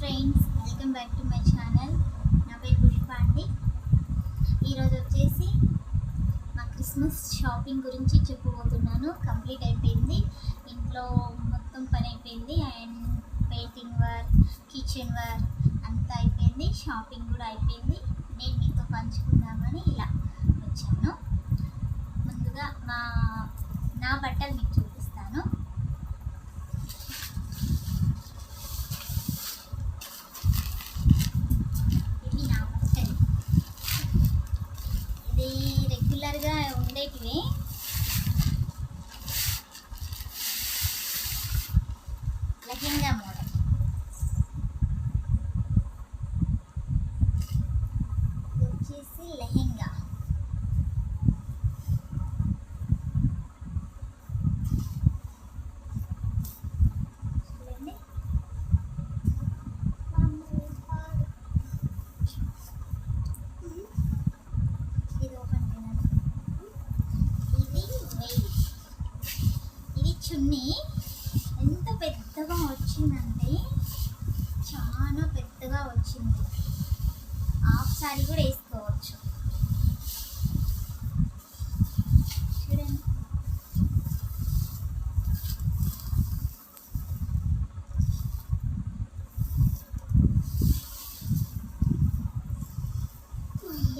Friends welcome back to my channel. నా పేరు పుష్ప అండి ఈరోజు వచ్చేసి మా క్రిస్మస్ షాపింగ్ గురించి చెప్పబోతున్నాను. కంప్లీట్ అయిపోయింది. ఇంట్లో మొత్తం పని అయిపోయింది. And painting work kitchen work అంతా అయిపోయింది. షాపింగ్ కూడా అయిపోయింది. నేను మీతో పంచుకుందామని ఇలా వచ్చాను. ముందుగా మా నా బట్టలు మీకు చూపిస్తాను ఇవి నా బట్టలు ఇది దగ్గరగా ఉండేటివి లెహెంగా మోడల్ ఇది వచ్చేసి లెహెంగా చూడండి ఇది ఓపెన్ చేయాలి ఇది వెయిల్ ఇది చున్నీ ఎంత పెద్దగా వచ్చిందంటే చాలా పెద్దగా వచ్చింది. హాఫ్ సారీ కూడా వేసుకోవచ్చు చూడండి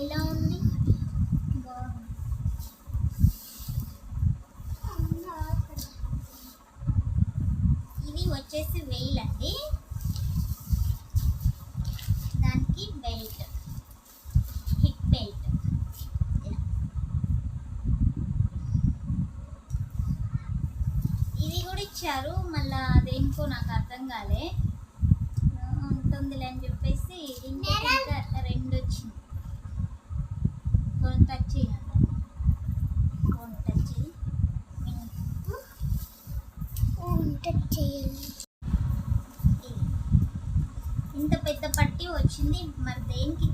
ఎలా ఉంది బాగుంది ఇది వెయిల్ అండి. దానికి బెల్ట్. Hip belt. ఇది కూడా ఇచ్చారు మళ్ళా దేనికో నాకు అర్థం కాలే. ఉంటుందిలే అని చెప్పేసి రెండు వచ్చింది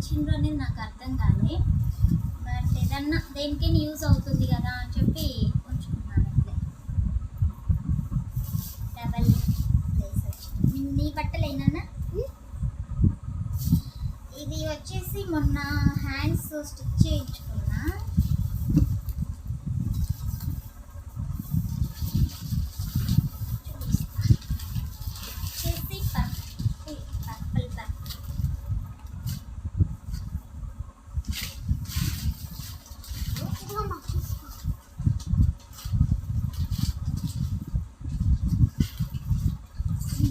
ఇచ్చిండ్రు అనేది నాకు అర్థం కానీ బట్ ఏదన్నా దేనికైనా యూజ్ అవుతుంది కదా అని చెప్పి ఉంచుకున్నాను ఇట్లే డబల్ ప్లేస్ వచ్చింది మీ- నీ బట్టలు ఏనన్నా ఇది వచ్చేసి మొన్న హ్యాండ్స్ స్టిచ్ చేయించుకున్నా వచ్చేసి పర్పుల్ పర్పుల్ పర్పుల్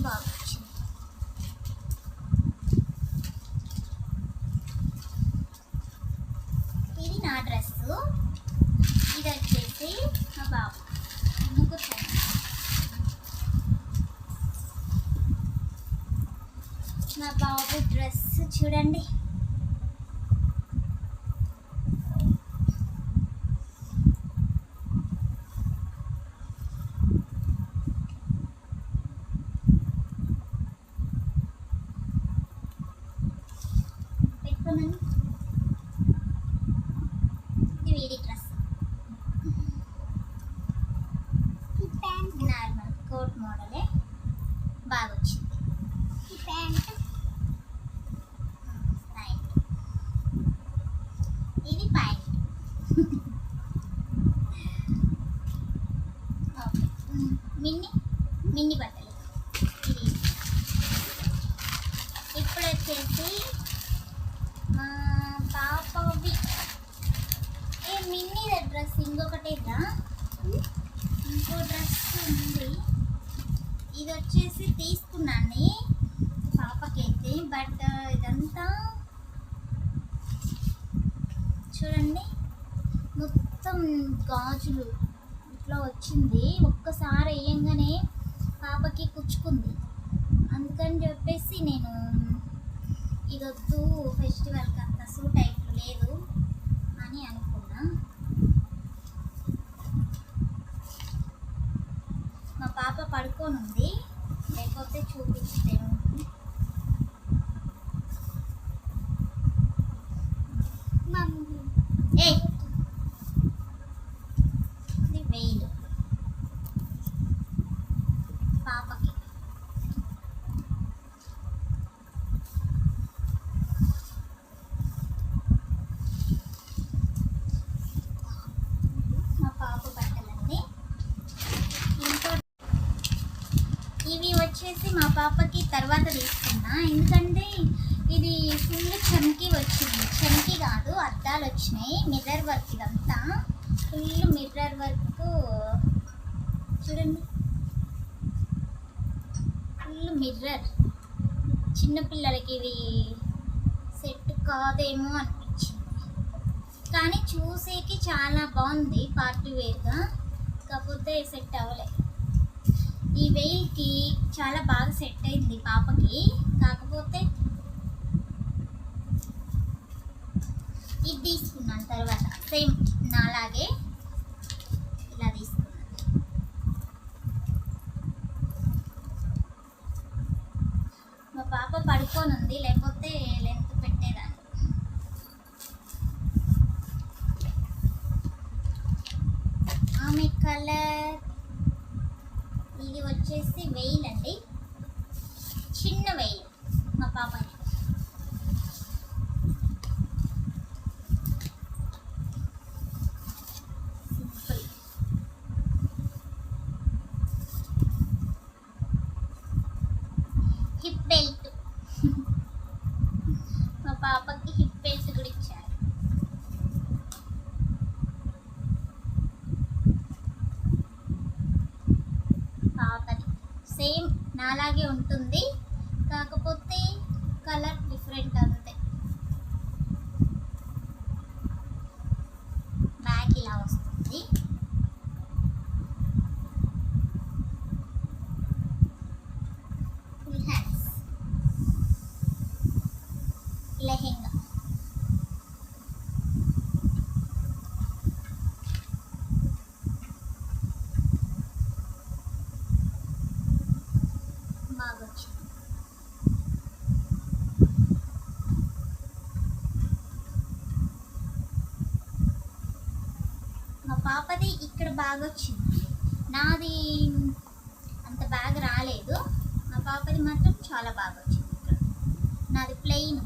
బాగా వచ్చింది ఇది నా డ్రెస్ ఇది వచ్చేసి మా బాబు ముగ్గురు friends. మా బాబు డ్రెస్ చూడండి. పెట్టుకోమని ఇది వీడి డ్రెస్ నార్మల్ కోట్ మోడలే బాగా వచ్చింది ప్యాంట్ ఇది ప్యాంట్ ఓకే మిన్ని మిన్ని బట్టలు ఇది ఇప్పుడు వచ్చేసి మా పాపవి ఏ మిన్నీ డ్రెస్ ఇంకొకటేదా ఇంకో డ్రెస్ ఉంది ఇది వచ్చేసి తీసుకున్నాను పాపకైతే బట్ ఇదంతా చూడండి. మొత్తం గాజులు ఇట్లా వచ్చింది. ఒక్కసారి వేయంగానే పాపకి కుచ్చుకుంది. అందుకని చెప్పేసి నేను ఇదొద్దు ఫెస్టివల్కి అంత సూట్ అయిపో లేదు అని అనుకున్నా. మా పాప పడుకోనుంది. లేకపోతే చూపించాను ఏ ఇది వెయిల్ పాపకి ఇవి వచ్చేసి మా పాపకి తర్వాత తీసుకున్నా. ఎందుకంటే ఇది ఫుల్ చమ్కి వచ్చింది. చమ్కి కాదు అద్దాలు వచ్చినాయి. మిర్రర్ వర్క్ ఇదంతా. ఫుల్ మిర్రర్ వర్క్ చూడండి. ఫుల్ మిర్రర్ చిన్నపిల్లలకి ఇవి సెట్ కాదేమో అనిపించింది. కానీ చూసేకి చాలా బాగుంది పార్టీ వేర్గా. కాకపోతే సెట్ అవ్వలేదు ఈ వెయిల్కి చాలా బాగా సెట్ అయింది పాపకి. కాకపోతే ఇది తీసుకున్నాను తర్వాత. సేమ్ నాలాగే ఇలా తీసుకున్నాను. మా పాప పడుకొని ఉంది లేకపోతే లెంత్ పెట్టేదాన్ని. ఆమె కలర్ వచ్చేసి వెయిల్ అండి. చిన్న వెయిల్. మా పాపకి సింపుల్ హిప్ బెల్ట్ మా పాపకి హిప్ బెల్ట్ కూడా ఇచ్చారు పాపది సేమ్ నాలాగే ఉంటుంది. కాకపోతే కలర్ డిఫరెంట్ అంతే బ్యాక్ ఇలా వస్తుంది ఫుల్ హ్యాండ్స్ లెహెంగా బాగా వచ్చింది మా పాపది ఇక్కడ బాగా వచ్చింది. నాది అంత బాగా రాలేదు. మా పాపది మాత్రం చాలా బాగా వచ్చింది నాది ప్లెయిన్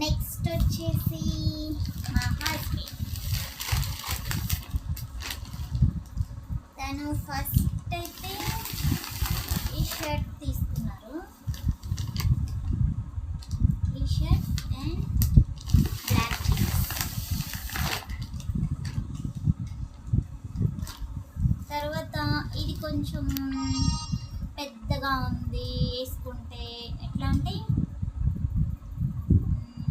నెక్స్ట్ వచ్చేసి మా హస్బెండ్ తను ఫస్ట్ అయితే ఈ షర్ట్ తీసుకున్నారు ఈ షర్ట్ అండ్ బ్లాక్ తర్వాత ఇది కొంచెం పెద్దగా ఉంది వేసుకుంటే ఎట్లా అంటే మ్మ్,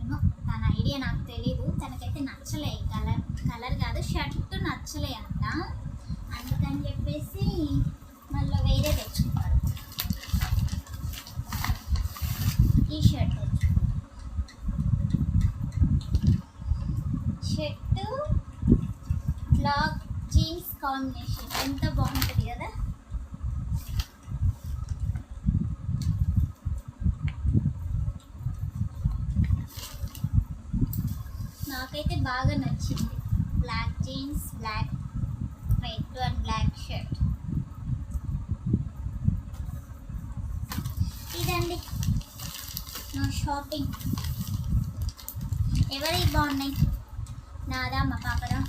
ఏమో తన ఐడియా నాకు తెలీదు తనకైతే నచ్చలే ఈ కలర్ కలర్ కాదు షర్ట్ నచ్చలే అంట అందుకని చెప్పేసి మళ్ళీ వేరే తెచ్చుకుంటారు. ఈ shirt shirt black jeans combination ఎంత బాగుంటుంది కదా? నాకైతే బాగా నచ్చింది. Black jeans black red and black shirt ఇదండి. నా షాపింగ్ ఎవరి బాగున్నాయి? నాదా మా పాపదా?